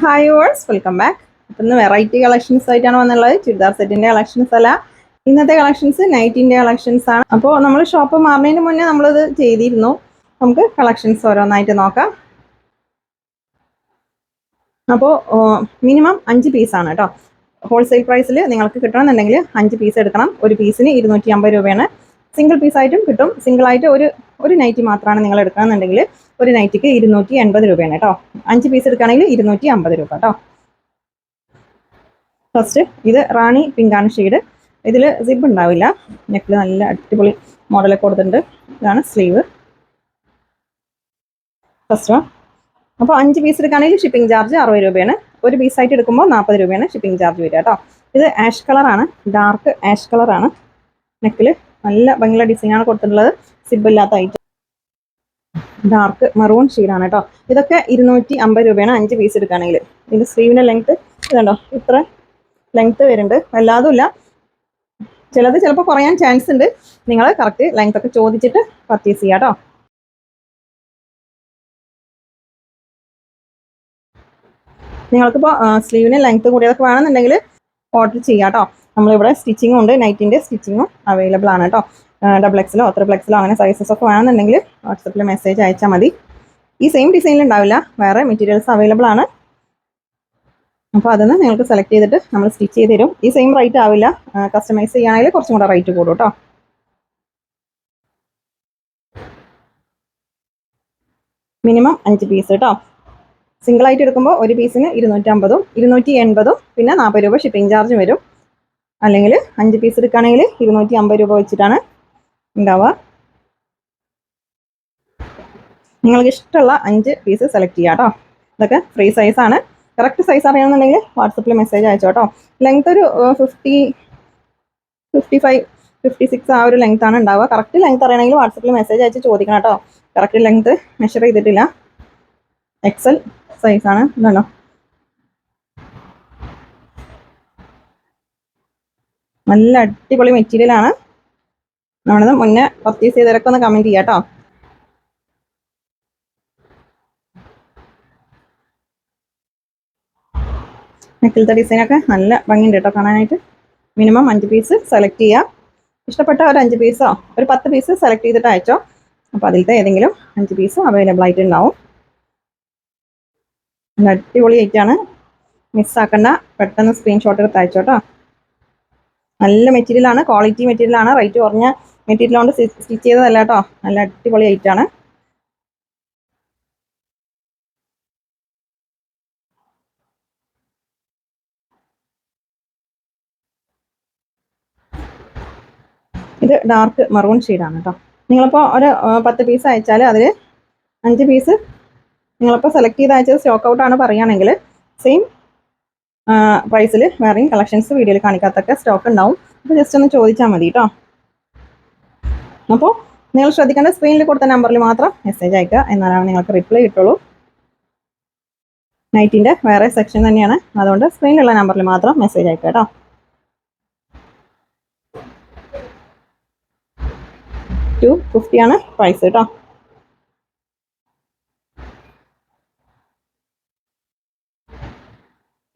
Hi verse welcome back അപ്പം ഇന്ന് variety collections ആയിട്ടാണ് വന്നുള്ളത് ചുരിദാർ സെറ്റിന്റെ കളക്ഷൻസ് അല്ല. ഇന്നത്തെ കളക്ഷൻസ് നൈറ്റിന്റെ കളക്ഷൻസ് ആണ്. അപ്പോൾ നമ്മൾ ഷോപ്പ് മാറുന്നതിന് മുന്നേ നമ്മളിത് ചെയ്തിരുന്നു. നമുക്ക് കളക്ഷൻസ് ഓരോന്നായിട്ട് നോക്കാം. അപ്പോൾ മിനിമം അഞ്ച് പീസാണ് കേട്ടോ ഹോൾസെയിൽ പ്രൈസിൽ നിങ്ങൾക്ക് കിട്ടണമെന്നുണ്ടെങ്കിൽ അഞ്ച് പീസ് എടുക്കണം. ഒരു പീസിന് ഇരുന്നൂറ്റി അമ്പത് രൂപയാണ്. സിംഗിൾ പീസ് പീസായിട്ടും കിട്ടും. സിംഗിൾ ആയിട്ട് ഒരു ഒരു നൈറ്റി മാത്രമാണ് നിങ്ങൾ എടുക്കണമെന്നുണ്ടെങ്കിൽ ഒരു നൈറ്റിക്ക് ഇരുന്നൂറ്റി എൺപത് രൂപയാണ് കേട്ടോ. അഞ്ച് പീസ് എടുക്കുകയാണെങ്കിൽ ഇരുന്നൂറ്റി അമ്പത് രൂപ കേട്ടോ. ഫസ്റ്റ് ഇത് റാണി പിങ്കാണ് ഷെയ്ഡ് ഇതിൽ സിബ് ഉണ്ടാവില്ല. നെക്കിൽ നല്ല അടിപൊളി മോഡലൊക്കെ കൊടുത്തിട്ടുണ്ട്. ഇതാണ് സ്ലീവ് ഫസ്റ്റ് വൺ അപ്പോൾ അഞ്ച് പീസ് എടുക്കുകയാണെങ്കിൽ ഷിപ്പിംഗ് ചാർജ് അറുപത് രൂപയാണ്. ഒരു പീസ് പീസായിട്ട് എടുക്കുമ്പോൾ നാൽപ്പത് രൂപയാണ് ഷിപ്പിംഗ് ചാർജ് വരിക കേട്ടോ. ഇത് ആഷ് കളറാണ് ഡാർക്ക് ആഷ് കളറാണ് നെക്കിൽ നല്ല ഭംഗിയുള്ള ഡിസൈനാണ് കൊടുത്തിട്ടുള്ളത്. സിബ് ഇല്ലാത്ത ഐറ്റം ഡാർക്ക് മറൂൺ ഷെയ്ഡാണ് കേട്ടോ. ഇതൊക്കെ ഇരുന്നൂറ്റി അമ്പത് രൂപയാണ് അഞ്ച് പീസ് എടുക്കുകയാണെങ്കിൽ ഇതിന്റെ സ്ലീവിന്റെ ലെങ്ത്ത് ഇതുണ്ടോ? ഇത്ര ലെങ്ത്ത് വരുന്നുണ്ട്. വല്ലാതും ഇല്ല. ചിലത് ചിലപ്പോൾ കുറയാൻ ചാൻസ് ഉണ്ട്. നിങ്ങൾ കറക്റ്റ് ലെങ്ത് ഒക്കെ ചോദിച്ചിട്ട് പർച്ചേസ് ചെയ്യാം കേട്ടോ. നിങ്ങൾക്കിപ്പോൾ സ്ലീവിന് ലെങ്ത് കൂടിയതൊക്കെ വേണമെന്നുണ്ടെങ്കിൽ ഓർഡർ ചെയ്യാം കേട്ടോ. നമ്മളിവിടെ സ്റ്റിച്ചിങ്ങും ഉണ്ട്. നൈറ്റിന്റെ സ്റ്റിച്ചിങ്ങും അവൈലബിൾ ആണ് കേട്ടോ ഡബിൾ എക്സിലോ ത്രിപ്പിൾ എക്സിലോ അങ്ങനെ സൈസസ് ഒക്കെ വേണമെന്നുണ്ടെങ്കിൽ വാട്സപ്പിൽ മെസ്സേജ് അയച്ചാൽ മതി. ഈ സെയിം ഡിസൈനിൽ ഉണ്ടാവില്ല. വേറെ മെറ്റീരിയൽസ് അവൈലബിൾ ആണ്. അപ്പോൾ അതിന് നിങ്ങൾക്ക് സെലക്ട് ചെയ്തിട്ട് നമ്മൾ സ്റ്റിച്ച് ചെയ്ത് തരും. ഈ സെയിം റേറ്റ് ആവില്ല. കസ്റ്റമൈസ് ചെയ്യുകയാണെങ്കിൽ കുറച്ചും കൂടെ റേറ്റ് കൂടും കേട്ടോ മിനിമം അഞ്ച് പീസ് കേട്ടോ സിംഗിൾ ആയിട്ട് എടുക്കുമ്പോൾ ഒരു പീസിന് ഇരുന്നൂറ്റമ്പതും ഇരുന്നൂറ്റി എൺപതും പിന്നെ നാൽപ്പത് രൂപ ഷിപ്പിംഗ് ചാർജ് വരും. അല്ലെങ്കിൽ അഞ്ച് പീസ് എടുക്കുകയാണെങ്കിൽ ഇരുന്നൂറ്റി അമ്പത് രൂപ വെച്ചിട്ടാണ് ഉണ്ടാവുക. നിങ്ങൾക്ക് ഇഷ്ടമുള്ള അഞ്ച് പീസ് സെലക്ട് ചെയ്യാം കേട്ടോ. ഇതൊക്കെ ഫ്രീ സൈസാണ് കറക്റ്റ് സൈസ് അറിയണമെന്നുണ്ടെങ്കിൽ വാട്സപ്പിൽ മെസ്സേജ് അയച്ചോ കേട്ടോ. ലെങ്ത് ഒരു fifty fifty five fifty six ആ ഒരു ലെങ്ത് ആണ് ഉണ്ടാവുക. കറക്റ്റ് ലെങ്ത് അറിയണമെങ്കിൽ വാട്സപ്പിൽ മെസ്സേജ് അയച്ച് ചോദിക്കണം കേട്ടോ. കറക്റ്റ് ലെങ്ത് മെഷർ ചെയ്തിട്ടില്ല. എക്സൽ സൈസാണ് ഇതാണോ? നല്ല അടിപൊളി മെറ്റീരിയൽ ആണ്. നമ്മളത് മുന്നേ പർച്ചേസ് ചെയ്തവരൊക്കെ ഒന്ന് കമന്റ് ചെയ്യാം കേട്ടോ നെക്കിലത്തെ ഡിസൈനൊക്കെ നല്ല ഭംഗിയുണ്ട് കേട്ടോ കാണാനായിട്ട്. മിനിമം അഞ്ച് പീസ് സെലക്ട് ചെയ്യാം. ഇഷ്ടപ്പെട്ട ഒരു അഞ്ച് പീസോ ഒരു പത്ത് പീസ് സെലക്ട് ചെയ്തിട്ട് അയച്ചോ. അപ്പോൾ അതിലത്തെ ഏതെങ്കിലും അഞ്ച് പീസ് അവൈലബിൾ ആയിട്ട് ഉണ്ടാവും നല്ല അടിപൊളി ആയിട്ടാണ് മിസ്സാക്കണ്ട പെട്ടെന്ന് സ്ക്രീൻഷോട്ട് എടുത്ത് അയച്ചോ കേട്ടോ നല്ല മെറ്റീരിയൽ ആണ് ക്വാളിറ്റി മെറ്റീരിയൽ ആണ് റേറ്റ് കുറഞ്ഞ മെറ്റീരിയൽ കൊണ്ട് സ്റ്റിച്ച് ചെയ്തതല്ല കേട്ടോ. നല്ല അടിപൊളി ഐറ്റാണ് ഇത് ഡാർക്ക് മറൂൺ ഷെയ്ഡാണ് കേട്ടോ. നിങ്ങളിപ്പോൾ ഒരു പത്ത് പീസ് അയച്ചാൽ അതിൽ അഞ്ച് പീസ് നിങ്ങളിപ്പോൾ സെലക്ട് ചെയ്ത് അയച്ചത് സ്റ്റോക്ക് ഔട്ട് ആണ് പറയുകയാണെങ്കിൽ സെയിം പ്രൈസിൽ വേറെയും കളക്ഷൻസ് വീഡിയോയിൽ കാണിക്കാത്തൊക്കെ സ്റ്റോക്ക് ഉണ്ടാവും. അപ്പോൾ ജസ്റ്റ് ഒന്ന് ചോദിച്ചാൽ മതി കേട്ടോ അപ്പോൾ നിങ്ങൾ ശ്രദ്ധിക്കേണ്ട സ്ക്രീനിൽ കൊടുത്ത നമ്പറിൽ മാത്രം മെസ്സേജ് അയക്കുക എന്നാലാണ് നിങ്ങൾക്ക് റിപ്ലൈ കിട്ടുള്ളൂ. നൈറ്റിന്റെ വേറെ സെക്ഷൻ തന്നെയാണ്. അതുകൊണ്ട് സ്ക്രീനിലുള്ള നമ്പറിൽ മാത്രം മെസ്സേജ് അയക്കുക കേട്ടോ ടു ഫിഫ്റ്റിയാണ് പ്രൈസ് കേട്ടോ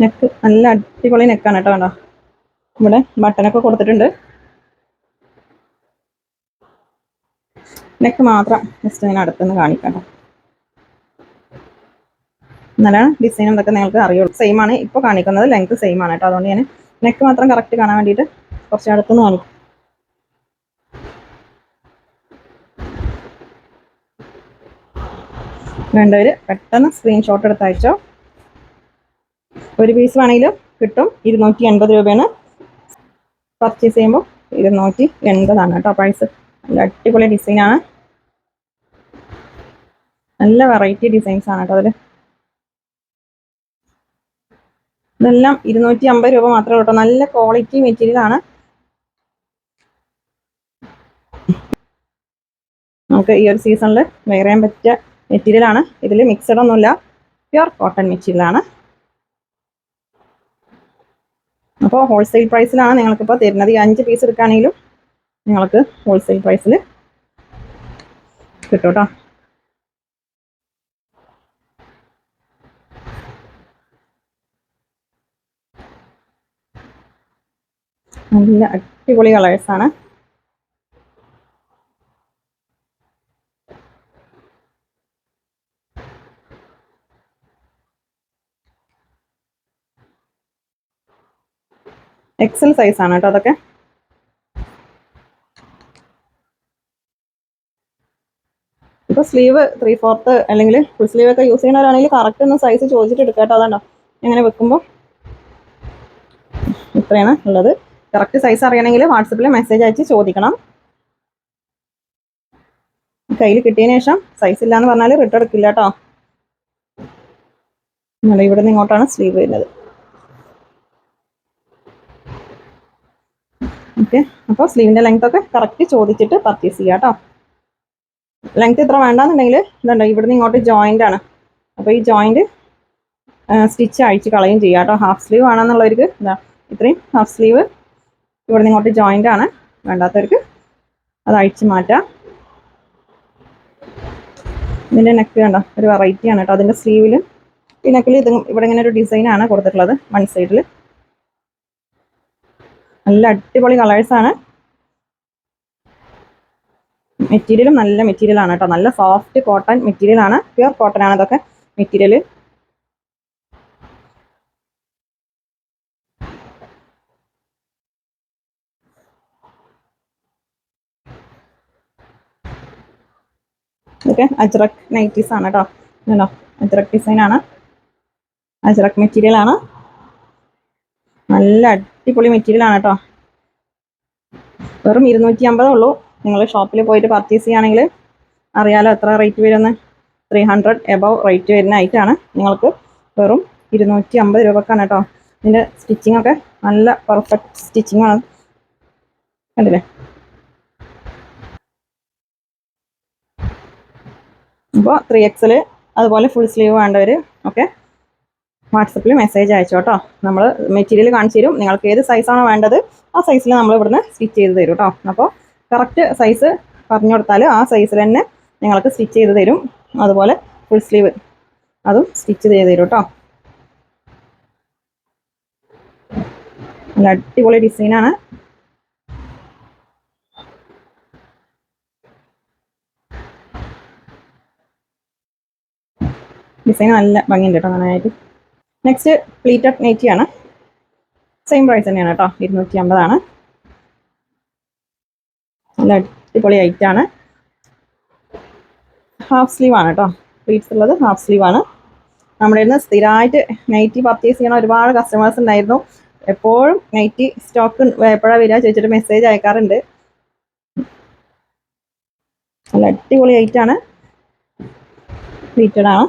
നെക്ക് നല്ല അടിപൊളി നെക്കാണ് കേട്ടോ കണ്ടോ? ഇവിടെ ബട്ടനൊക്കെ കൊടുത്തിട്ടുണ്ട്. നെക്ക് മാത്രം ജസ്റ്റ് ഞാൻ അടുത്തുനിന്ന് കാണിക്കാം എന്നാലാണ് ഡിസൈൻ എന്തൊക്കെ നിങ്ങൾക്ക് അറിയുള്ളൂ. സെയിം ആണ് ഇപ്പോൾ കാണിക്കുന്നത്. ലെങ്ത് സെയിം ആണ് കേട്ടോ. അതുകൊണ്ട് ഞാൻ നെക്ക് മാത്രം കറക്റ്റ് കാണാൻ വേണ്ടിയിട്ട് കുറച്ച് അടുത്തുനിന്ന് കാണിക്കും. വേണ്ടവർ പെട്ടെന്ന് സ്ക്രീൻഷോട്ട് എടുത്ത് അയച്ചോ ഒരു പീസ് വേണമെങ്കിലും കിട്ടും. ഇരുന്നൂറ്റി എൺപത് രൂപയാണ്. പർച്ചേസ് ചെയ്യുമ്പോൾ ഇരുന്നൂറ്റി എൺപതാണ് കേട്ടോ പ്രൈസ് നല്ല അടിപൊളി ഡിസൈനാണ് നല്ല വെറൈറ്റി ഡിസൈൻസ് ആണ് കേട്ടോ അതിൽ ഇതെല്ലാം ഇരുന്നൂറ്റി അമ്പത് രൂപ മാത്രമേ കേട്ടോ. നല്ല ക്വാളിറ്റി മെറ്റീരിയൽ ആണ്. നമുക്ക് ഈ ഒരു സീസണിൽ വേറെ പറ്റിയ മെറ്റീരിയൽ ആണ്. ഇതിൽ മിക്സഡ് ഒന്നുമില്ല. പ്യുർ കോട്ടൺ മെറ്റീരിയൽ അപ്പോൾ ഹോൾസെയിൽ പ്രൈസിലാണ് നിങ്ങൾക്കിപ്പോൾ തരുന്നത്. ഈ അഞ്ച് പീസ് എടുക്കുകയാണെങ്കിലും നിങ്ങൾക്ക് ഹോൾസെയിൽ പ്രൈസിൽ കിട്ടും കേട്ടോ നല്ല അടിപൊളി കളേഴ്സാണ് എക്സൽ സൈസ് ആണ് കേട്ടോ അതൊക്കെ. ഇപ്പോൾ സ്ലീവ് ത്രീ ഫോർത്ത് അല്ലെങ്കിൽ ഫുൾ സ്ലീവ് ഒക്കെ യൂസ് ചെയ്യണവരാണെങ്കിൽ കറക്റ്റ് ഒന്ന് സൈസ് ചോദിച്ചിട്ട് എടുക്കാം കേട്ടോ. അതാണ്ടോ? ഇങ്ങനെ വെക്കുമ്പോൾ ഇത്രയാണ് ഉള്ളത്. കറക്റ്റ് സൈസ് അറിയണമെങ്കിൽ വാട്സപ്പിൽ മെസ്സേജ് അയച്ച് ചോദിക്കണം. കയ്യിൽ കിട്ടിയതിന് ശേഷം സൈസ് ഇല്ല എന്ന് പറഞ്ഞാൽ റിട്ടേൺ എടുക്കില്ല കേട്ടോ. ഇവിടെ നിന്ന് ഇങ്ങോട്ടാണ് സ്ലീവ് വരുന്നത്. ഓക്കെ. അപ്പോൾ സ്ലീവിന്റെ ലെങ്ത് ഒക്കെ കറക്റ്റ് ചോദിച്ചിട്ട് പർച്ചേസ് ചെയ്യാം കേട്ടോ ലെങ്ത് ഇത്ര വേണ്ടാന്നുണ്ടെങ്കിൽ ഇതുണ്ടോ ഇവിടുന്ന് ഇങ്ങോട്ട് ജോയിന്റ് ആണ്. അപ്പോൾ ഈ ജോയിന്റ് സ്റ്റിച്ച് അഴിച്ച് കളയും ചെയ്യാം കേട്ടോ ഹാഫ് സ്ലീവ് ആണെന്നുള്ളവർക്ക് ഇതാ ഇത്രയും ഹാഫ് സ്ലീവ് ഇവിടുന്ന് ഇങ്ങോട്ട് ജോയിന്റ് ആണ്. വേണ്ടാത്തവർക്ക് അത് അഴിച്ച് മാറ്റാം. ഇതിന്റെ നെക്ക് കണ്ടോ ഒരു വെറൈറ്റി ആണ് കേട്ടോ അതിന്റെ സ്ലീവിലും ഈ നെക്കിൽ ഇത് ഇവിടെ ഇങ്ങനെ ഒരു ഡിസൈനാണ് കൊടുത്തിട്ടുള്ളത് വൺ സൈഡിൽ നല്ല അടിപൊളി കളേഴ്സാണ് മെറ്റീരിയലും നല്ല മെറ്റീരിയൽ ആണ് കേട്ടോ നല്ല സോഫ്റ്റ് കോട്ടൺ മെറ്റീരിയൽ ആണ്. പ്യുർ കോട്ടൺ ആണ് ഇതൊക്കെ മെറ്റീരിയൽ ഇതൊക്കെ അജ്രക് നൈറ്റീസ് ആണ് കേട്ടോ അജ്രക് ഡിസൈൻ ആണ്. അജ്രക് മെറ്റീരിയൽ ആണ്. നല്ല അടിപൊളി മെറ്റീരിയൽ ആണ് കേട്ടോ. വെറും ഇരുന്നൂറ്റി അമ്പതേ ഉള്ളൂ. നിങ്ങൾ ഷോപ്പിൽ പോയിട്ട് പർച്ചേസ് ചെയ്യുകയാണെങ്കിൽ അറിയാലോ എത്ര റേറ്റ് വരുമെന്ന് ത്രീ ഹൺഡ്രഡ് എബവ് റേറ്റ് വരുന്ന ഐറ്റാണ് നിങ്ങൾക്ക് വെറും ഇരുന്നൂറ്റി അമ്പത് രൂപക്കാണ് കേട്ടോ. ഇതിന്റെ സ്റ്റിച്ചിങ് ഒക്കെ നല്ല പെർഫെക്റ്റ് സ്റ്റിച്ചിങ് ആണ്. കണ്ടില്ലേ? അപ്പോൾ ത്രീ എക്സൽ അതുപോലെ ഫുൾ സ്ലീവ് വേണ്ടവർ ഒക്കെ വാട്സപ്പിൽ മെസ്സേജ് അയച്ചു കേട്ടോ. നമ്മൾ മെറ്റീരിയൽ കാണിച്ചു തരും. നിങ്ങൾക്ക് ഏത് സൈസാണോ വേണ്ടത് ആ സൈസിൽ നമ്മൾ ഇവിടുന്ന് സ്റ്റിച്ച് ചെയ്ത് തരും കേട്ടോ. അപ്പോൾ കറക്റ്റ് സൈസ് പറഞ്ഞു കൊടുത്താൽ ആ സൈസിൽ തന്നെ നിങ്ങൾക്ക് സ്റ്റിച്ച് ചെയ്ത് തരും. അതുപോലെ ഫുൾ സ്ലീവ് അതും സ്റ്റിച്ച് ചെയ്ത് തരും കേട്ടോ. നല്ല അടിപൊളി ഡിസൈനാണ് ഡിസൈൻ നല്ല ഭംഗിയുണ്ട് കേട്ടോ നന്നായിട്ട്. നെക്സ്റ്റ് പ്ലീറ്റഡ് ആണ്. സെയിം പ്രൈസ് തന്നെയാണ് കേട്ടോ ഇരുന്നൂറ്റി അമ്പതാണ് നല്ല അടിപൊളി ഐറ്റാണ് ഹാഫ് സ്ലീവ് ആണ് കേട്ടോ പ്ലീറ്റ്സ് ഉള്ളത് ഹാഫ് സ്ലീവ് ആണ്. നമ്മുടെ ഇന്ന് സ്ഥിരമായിട്ട് നൈറ്റി പർച്ചേസ് ചെയ്യണ ഒരുപാട് കസ്റ്റമേഴ്സ് ഉണ്ടായിരുന്നു. എപ്പോഴും നൈറ്റി സ്റ്റോക്ക് എപ്പോഴാണ് വരിക ചോദിച്ചിട്ട് മെസ്സേജ് അയക്കാറുണ്ട്. നല്ല അടിപൊളി ഐറ്റാണ് പ്ലീറ്റഡ് ആണ്.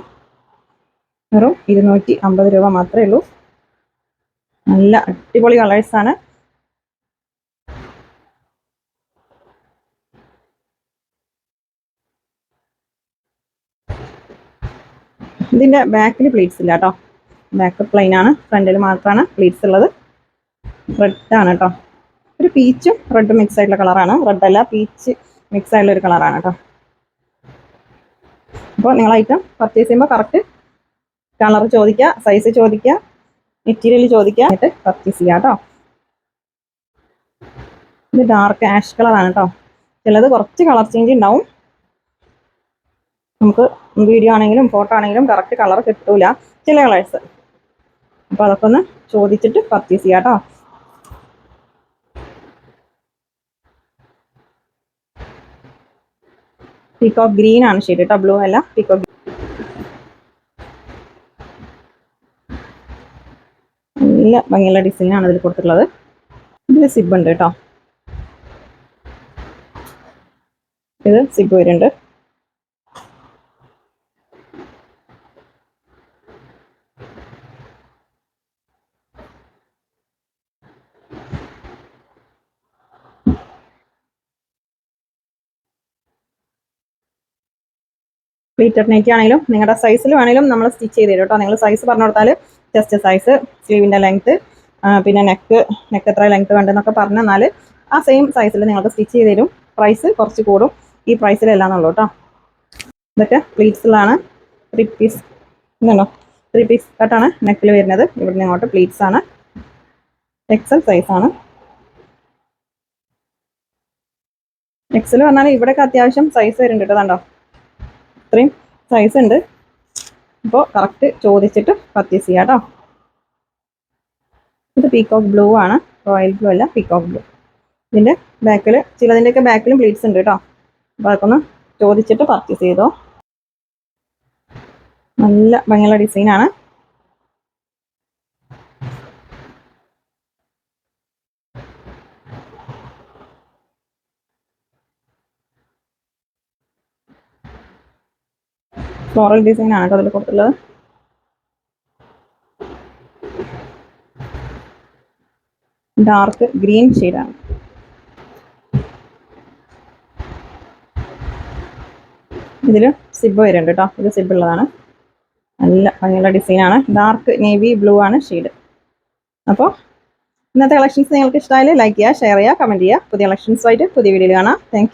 വെറും ഇരുന്നൂറ്റി അമ്പത് രൂപ മാത്രമേ ഉള്ളൂ. നല്ല അടിപൊളി കളേഴ്സാണ് ഇതിന്റെ ബാക്കിൽ പ്ലീറ്റ്സ് ഇല്ല കേട്ടോ ബാക്ക് പ്ലെയിൻ ആണ്. ഫ്രണ്ടിൽ മാത്രമാണ് പ്ലീറ്റ്സ് ഉള്ളത്. റെഡ് ആണ് കേട്ടോ ഒരു പീച്ചും റെഡും മിക്സ് ആയിട്ടുള്ള കളറാണ് റെഡ് അല്ല പീച്ച് മിക്സ് ആയിട്ടുള്ള ഒരു കളറാണ് കേട്ടോ അപ്പോൾ നിങ്ങൾ ഐറ്റം പർച്ചേസ് ചെയ്യുമ്പോൾ കറക്റ്റ് കളർ ചോദിക്കുക സൈസ് ചോദിക്കുക മെറ്റീരിയൽ ചോദിക്കുക എന്നിട്ട് പർച്ചേസ് ചെയ്യാം കേട്ടോ ഇത് ഡാർക്ക് ആഷ് കളറാണ് കേട്ടോ ചിലത് കുറച്ച് കളർ ചേഞ്ച് ഉണ്ടാവും. നമുക്ക് വീഡിയോ ആണെങ്കിലും ഫോട്ടോ ആണെങ്കിലും കറക്റ്റ് കളർ കിട്ടൂല. ചില കളേഴ്സ് അപ്പോൾ അതൊക്കെ ഒന്ന് ചോദിച്ചിട്ട് പർച്ചേസ് ചെയ്യാം കേട്ടോ പീക്കോ ഗ്രീൻ ആണ് ഷെയ്ഡ് കേട്ടോ ബ്ലൂ അല്ല. പീക്കോ നല്ല ഭംഗിയുള്ള ഡിസൈനാണ് ഇതിൽ കൊടുത്തിട്ടുള്ളത്. ഇതിൽ സിബ് ഉണ്ട് കേട്ടോ. ഇത് സിബ് വരുന്നുണ്ട്. പ്ലീറ്റഡ് നെറ്റ് ആണെങ്കിലും നിങ്ങളുടെ സൈസിൽ വേണമെങ്കിലും നമ്മൾ സ്റ്റിച്ച് ചെയ്ത് തരും കേട്ടോ നിങ്ങൾ സൈസ് പറഞ്ഞു കൊടുത്താൽ ജസ്റ്റ് സൈസ് സ്ലീവിന്റെ ലെങ്ത്ത് പിന്നെ നെക്ക് നെക്ക് എത്ര ലെങ്ത്ത് വേണ്ടെന്നൊക്കെ പറഞ്ഞു തന്നാൽ ആ സെയിം സൈസിൽ നിങ്ങൾക്ക് സ്റ്റിച്ച് ചെയ്ത് തരും. പ്രൈസ് കുറച്ച് കൂടും. ഈ പ്രൈസിലല്ലാന്നുള്ളൂ കേട്ടോ ഇതൊക്കെ പ്ലീറ്റ്സിലാണ് ത്രീ പീസ് ഇതുണ്ടോ? ത്രീ പീസ് കട്ടാണ് നെക്കിൽ വരുന്നത്. ഇവിടെ നിന്ന് ഇങ്ങോട്ട് പ്ലീറ്റ്സ് ആണ്. എക്സൽ സൈസാണ് എക്സൽ പറഞ്ഞാൽ ഇവിടെയൊക്കെ അത്യാവശ്യം സൈസ് വരുന്നുണ്ട് കേട്ടോ ഇത്രയും സൈസ് ഉണ്ട്. അപ്പോൾ കറക്റ്റ് ചോദിച്ചിട്ട് പർച്ചേസ് ചെയ്യാം കേട്ടോ ഇത് പീക്കോക്ക് ബ്ലൂ ആണ്. റോയൽ ബ്ലൂ അല്ല പീക്കോക്ക് ബ്ലൂ ഇതിന്റെ ബാക്കിൽ ചിലതിന്റെയൊക്കെ ബാക്കിലും പ്ലീറ്റ്സ് ഉണ്ട് കേട്ടോ അപ്പോൾ അതൊക്കെ ചോദിച്ചിട്ട് പർച്ചേസ് ചെയ്തോ. നല്ല ഭംഗിയുള്ള ഡിസൈനാണ് ഫ്ലോറൽ ഡിസൈൻ ആണ് കേട്ടോ അതിൽ കൊടുത്തുള്ളത് ഡാർക്ക് ഗ്രീൻ ഷെയ്ഡാണ് ഇതിൽ സിബ് വരുന്നുണ്ട് കേട്ടോ. ഇത് സിബ് ഉള്ളതാണ്. നല്ല ഭംഗിയുള്ള ഡിസൈനാണ് ഡാർക്ക് നേവി ബ്ലൂ ആണ് ഷെയ്ഡ് അപ്പോൾ ഇന്നത്തെ കളക്ഷൻസ് നിങ്ങൾക്ക് ഇഷ്ടമായാലും ലൈക്ക് ചെയ്യുക ഷെയർ ചെയ്യുക കമന്റ് ചെയ്യുക. പുതിയ കളക്ഷൻസുമായിട്ട് പുതിയ വീഡിയോയിൽ കാണാം. താങ്ക്